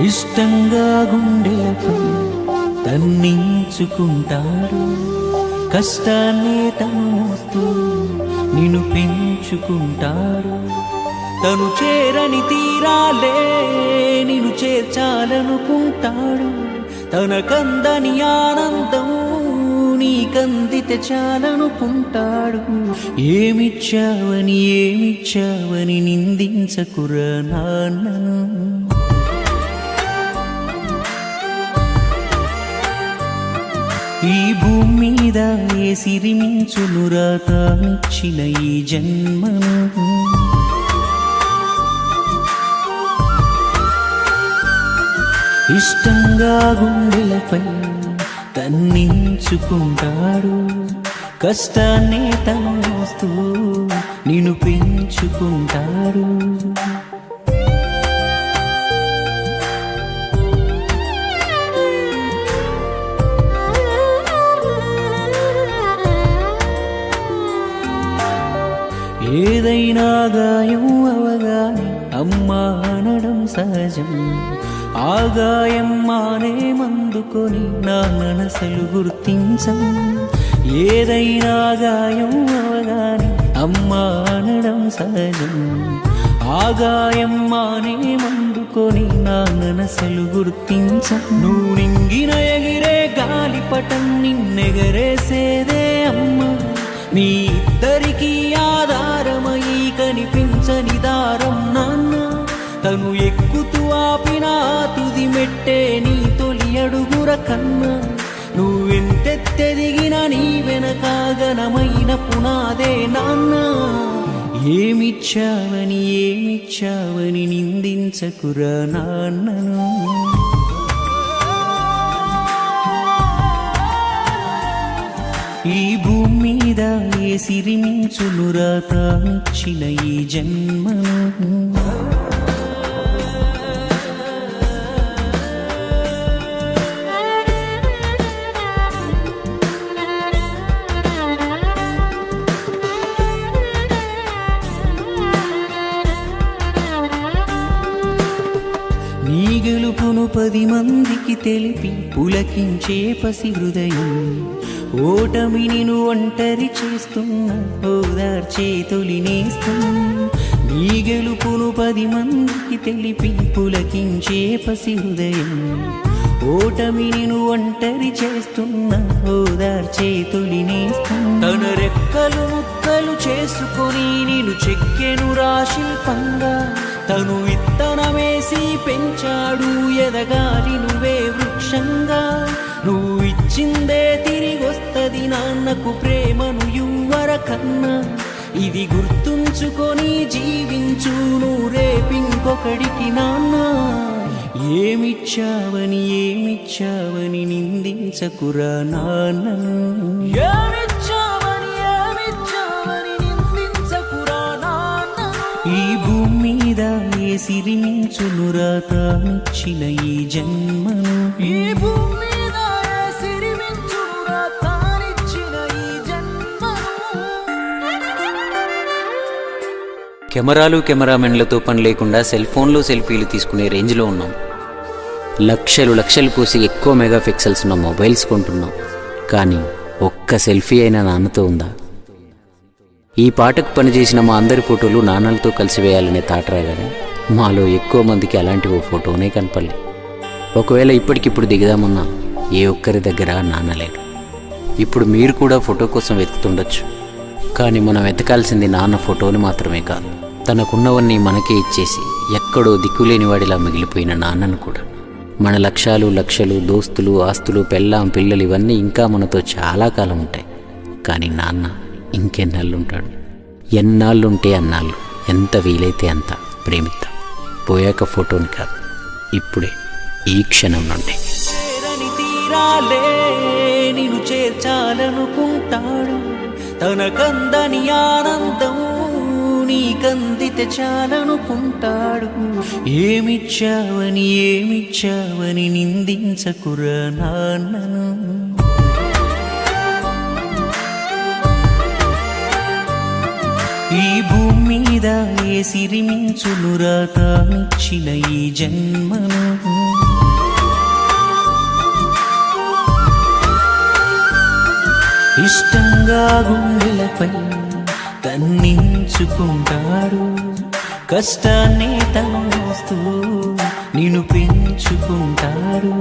ఇష్టంగా గుండెలపై తన్నించుకుంటాడు. కష్టాన్ని తమోస్తూ నిన్ను పెంచుకుంటాడు. తను చేరని తీరాలే నిన్ను చేర్చాలనుకుంటాడు. తన కందని ఆనందం నీకందితే చాలనుకుంటాడు. ఏమిచ్చావని ఏమిచ్చావని నిందించకురా నాన్నను ఈ భూమి మీద ఏ సిరిమించును రాతానిచ్చిన ఈ జన్మను? ఇష్టంగా గుండెలపై తన్నించుకుంటాడు కష్టాన్ని తను మోస్తూ నిన్ను పెంచుకుంటాడు. ఏదైనా అవగాని అవగానే అమ్మా అనడం సహజం. ఆదాయం మానే మందుకొని నా మనసులు గుర్తించం. ఏదైనా గాయం అవగానే అమ్మా అనడం సహజం. ఆగాయం మానే మందుకొని నా మనసులు గుర్తించం. నువ్వు నింగిన ఎగిరే గాలిపటం నిన్నెగరేసేదే అమ్మా. మీ ఇద్దరికీ ఆ పెట్టే నీ తొలి అడుగుర కన్నా నువ్వెంతెత్తెదిగిన నీ వెనక ఘనమైన పునాదే నాన్న. ఏమిచ్చావని ఏమిచ్చావని నిందించకురా నాన్నను. ఈ భూమి మీద ఏ సిరిమించునురా తానిచ్చిన ఈ జన్మను. పది మందికి తెలిపి పులకించే పసి హృదయం. ఓటమి నిన్ను ఒంటరి చేస్తున్న ఓదార్చే తొలి నీ గెలుపును పది మందికి తెలిపి పులకించే పసి హృదయం. ఓటమి నిన్ను ఒంటరి చేస్తున్నా ఓదార్చే తొలి తన రెక్కలు ముక్కలు చేసుకొని నేను చెక్కెను రాశిల్పంగా. తను విత్తనమేసి పెంచాడు ఎదగాలి నువ్వే వృక్షంగా. నువ్వు ఇచ్చిందే తిరిగొస్తది నాన్నకు ప్రేమను యువర కన్నా. ఇది గుర్తుంచుకొని జీవించు నువ్వు రేపింకొకడికి నాన్న. ఏమిచ్చావని ఏమిచ్చావని నిందించకురా నాన్న. ఏమి ఈ జన్మను. ఈ భూమి కెమెరాలు కెమెరామెన్లతో పని లేకుండా సెల్ ఫోన్లో సెల్ఫీలు తీసుకునే రేంజ్లో ఉన్నాం. లక్షలు లక్షలు పోసి ఎక్కువ మెగా పిక్సెల్స్ ఉన్న మొబైల్స్ కొంటున్నాం. కానీ ఒక్క సెల్ఫీ అయినా నాన్నతో ఉందా? ఈ పాటకు పనిచేసిన మా అందరి ఫోటోలు నాన్నలతో కలిసి వేయాలనే తాట రాగానే మాలో ఎక్కువ మందికి అలాంటి ఓ ఫోటోనే కనపడలే. ఒకవేళ ఇప్పటికిప్పుడు దిగుదామన్నా ఏ ఒక్కరి దగ్గర నాన్న ఇప్పుడు మీరు కూడా ఫోటో కోసం వెతుకుతుండొచ్చు. కానీ మనం వెతకాల్సింది నాన్న ఫోటోని మాత్రమే కాదు. తనకున్నవన్నీ మనకే ఇచ్చేసి ఎక్కడో దిక్కులేని వాడిలా మిగిలిపోయిన నాన్నను కూడా. మన లక్ష్యాలు లక్షలు దోస్తులు ఆస్తులు పెళ్ళాం పిల్లలు ఇవన్నీ ఇంకా మనతో చాలా కాలం ఉంటాయి. కానీ నాన్న ఇంకెన్నాళ్ళుంటాడు? ఎన్నాళ్ళుంటే అన్నాళ్ళు. ఎంత వీలైతే అంత ప్రేమిద్దాం. పోయాక ఫోటోని కాదు. ఇప్పుడే ఈ క్షణం నుండి. నిన్ను చేర్చాలనుకుంటాడు. తన కందని ఆనందం నీకందితే చాలనుకుంటాడు ఏమిచ్చావని ఏమిచ్చావని నిందించకురా నాన్నను మీద సిరిమించును ఏ సిరిమించునురా ఈ జన్మను? ఇష్టంగా గుండెలపై తన్నించుకుంటాడు. కష్టాన్ని తమోస్తూ నిన్ను పెంచుకుంటాడు.